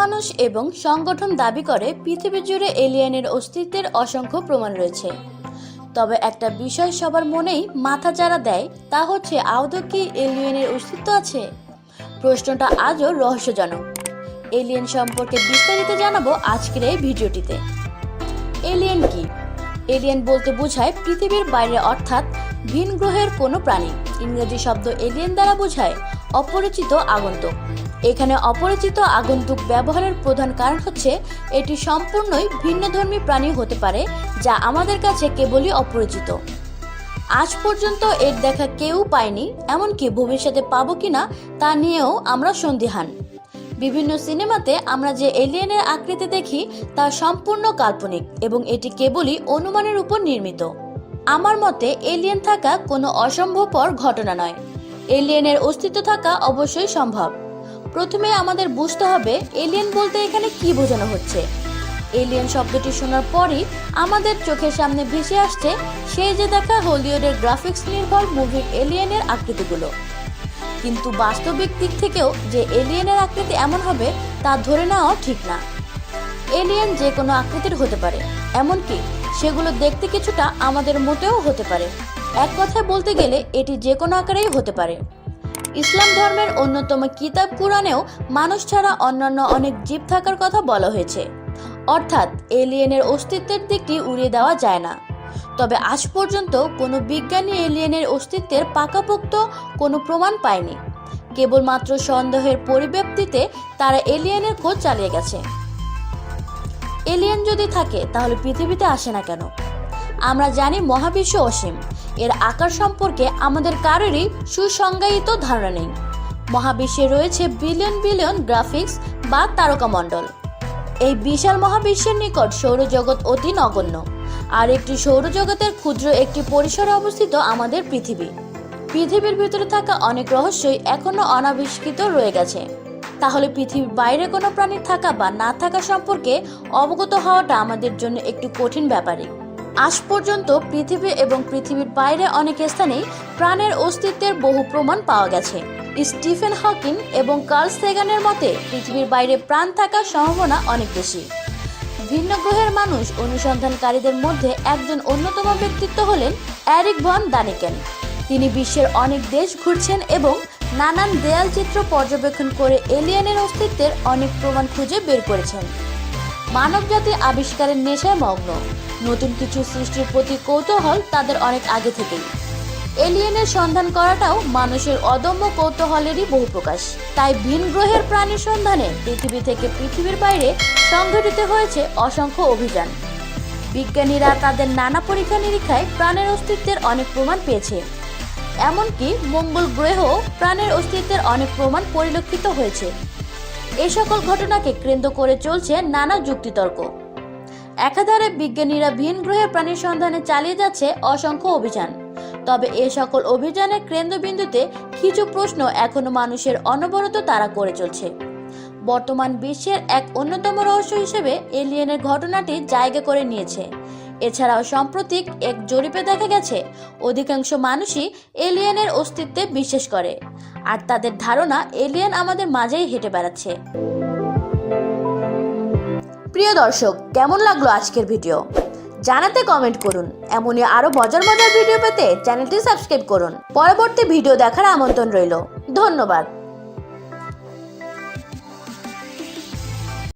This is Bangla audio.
মানুষ এবং সংগঠন দাবি করে পৃথিবী জুড়ে এলিয়েনের অস্তিত্বের অসংখ্য প্রমাণ রয়েছে। তবে একটা বিষয় সবার মনেই মাথা চাড়া দেয়, তা হচ্ছে আদৌ কি এলিয়েনের অস্তিত্ব আছে? প্রশ্নটা আজও রহস্যজনক। এলিয়েন সম্পর্কে বিস্তারিত জানাব আজকের এই ভিডিওটিতে। এলিয়েন কি? এলিয়েন বলতে বোঝায় পৃথিবীর বাইরে অর্থাৎ ভিন গ্রহের কোনো প্রাণী। ইংরেজি শব্দ এলিয়েন দ্বারা বোঝায় অপরিচিত আগন্তুক। এখানে অপরিচিত আগন্তুক ব্যবহারের প্রধান কারণ হচ্ছে, এটি সম্পূর্ণই ভিন্নধর্মী প্রাণী হতে পারে, যা আমাদের কাছে কেবলই অপরিচিত। আজ পর্যন্ত এর দেখা কেউ পায়নি, এমনকি ভবিষ্যতে পাবো কিনা তা নিয়েও আমরা সন্দিহান। বিভিন্ন সিনেমাতে আমরা যে এলিয়েনের আকৃতি দেখি, তা সম্পূর্ণ কাল্পনিক এবং এটি কেবলই অনুমানের উপর নির্মিত। আমার মতে, এলিয়েন থাকা কোনো অসম্ভবপর ঘটনা নয়। এলিয়েনের অস্তিত্ব থাকা অবশ্যই সম্ভব। প্রথমে আমাদের বুঝতে হবে এলিয়েন বলতে এখানে কি বোঝানো হচ্ছে। এলিয়েন শব্দটি শোনার পরই আমাদের চোখের সামনে ভেসে আসছে সেই যে দেখা হলিউডের গ্রাফিক্স নির্ভর মুভির এলিয়েনের আকৃতিগুলো। কিন্তু বাস্তবিক দিক থেকেও যে এলিয়েনের আকৃতি এমন হবে, তা ধরে নেওয়া ঠিক না। এলিয়েন যে কোনো আকৃতির হতে পারে, এমনকি সেগুলো দেখতে কিছুটা আমাদের মতেও হতে পারে। এক কথায় বলতে গেলে এটি যে কোনো আকারেই হতে পারে। ইসলাম ধর্মের অন্যতম কিতাব কুরআনেও মানুষ ছাড়া অন্যান্য অনেক জীব থাকার কথা বলা হয়েছে। অর্থাৎ এলিয়েনের অস্তিত্বের দিকটি উড়িয়ে দেওয়া যায় না। তবে আজ পর্যন্ত কোনো বিজ্ঞানী এলিয়েনের অস্তিত্বের পাকাপোক্ত কোনো প্রমাণ পায়নি। কেবলমাত্র সন্দেহের পরিব্যাপ্তিতে তারা এলিয়েনের খোঁজ চালিয়ে গেছে। এলিয়েন যদি থাকে, তাহলে পৃথিবীতে আসে না কেন? আমরা জানি মহাবিশ্ব অসীম। এর আকার সম্পর্কে আমাদের কারোরই সুসংজ্ঞায়িত ধারণা নেই। মহাবিশ্বে রয়েছে বিলিয়ন বিলিয়ন গ্রাফিক্স বা তারকামণ্ডল। এই বিশাল মহাবিশ্বের নিকট সৌরজগৎ অতি নগণ্য। আর একটি সৌরজগতের ক্ষুদ্র একটি পরিসরে অবস্থিত আমাদের পৃথিবী। পৃথিবীর ভিতরে থাকা অনেক রহস্যই এখনও অনাবিষ্কৃত রয়ে গেছে। তাহলে পৃথিবীর বাইরে কোনো প্রাণীর থাকা বা না থাকা সম্পর্কে অবগত হওয়াটা আমাদের জন্য একটু কঠিন ব্যাপারই। আজ পর্যন্ত পৃথিবী এবং পৃথিবীর বাইরে অনেক স্থানেই প্রাণের অস্তিত্বের বহু প্রমাণ পাওয়া গেছে। স্টিফেন হকিন এবং কার্ল সেগানের মতে, পৃথিবীর বাইরে প্রাণ থাকার সম্ভাবনা অনেক বেশি। ভিন্ন গ্রহের মানুষ অনুসন্ধানকারীদের মধ্যে একজন অন্যতম ব্যক্তিত্ব হলেন অ্যারিক ভন দানিকেন তিনি বিশ্বের অনেক দেশ ঘুরছেন এবং নানান দেয়াল চিত্র পর্যবেক্ষণ করে এলিয়েনের অস্তিত্বের অনেক প্রমাণ খুঁজে বের করেছেন। মানবজাতি আবিষ্কারের নেশায় মগ্ন। নতুন কিছু সৃষ্টির প্রতি কৌতূহল তাদের অনেক আগে থেকেই। এলিয়েনের সন্ধান করাটাও মানুষের অদম্য কৌতূহলেরই বহুপ্রকাশ। তাই ভিন গ্রহের প্রাণীর সন্ধানে পৃথিবী থেকে পৃথিবীর বাইরে সংঘটিত হয়েছে অসংখ্য অভিযান। বিজ্ঞানীরা তাদের নানা পরীক্ষা নিরীক্ষায় প্রাণের অস্তিত্বের অনেক প্রমাণ পেয়েছে। এমনকি মঙ্গল গ্রহেও প্রাণের অস্তিত্বের অনেক প্রমাণ পরিলক্ষিত হয়েছে। এই সকল ঘটনাকে কেন্দ্র করে চলছে নানা যুক্তিতর্ক। একাধারে বিজ্ঞানীরা ভিন গ্রহের প্রাণীর সন্ধানে চালিয়ে যাচ্ছে অসংখ্য অভিযান। তবে এ সকল অভিযানের কেন্দ্রবিন্দুতে কিছু প্রশ্ন এখনও মানুষের অনবরত তারা করে চলছে। বর্তমান বিশ্বের এক অন্যতম রহস্য হিসেবে এলিয়েনের ঘটনাটি জায়গা করে নিয়েছে। এছাড়াও সাম্প্রতিক এক জরিপে দেখা গেছে, অধিকাংশ মানুষই এলিয়েনের অস্তিত্বে বিশ্বাস করে। আর তাদের ধারণা এলিয়েন আমাদের মাঝেই হেঁটে বেড়াচ্ছে। প্রিয় দর্শক, কেমন লাগল আজকের ভিডিও? জানাতে কমেন্ট করুন। এমনই আরও মজার মজার ভিডিও পেতে চ্যানেলটি সাবস্ক্রাইব করুন। পরবর্তী ভিডিও দেখার আমন্ত্রণ রইল। ধন্যবাদ।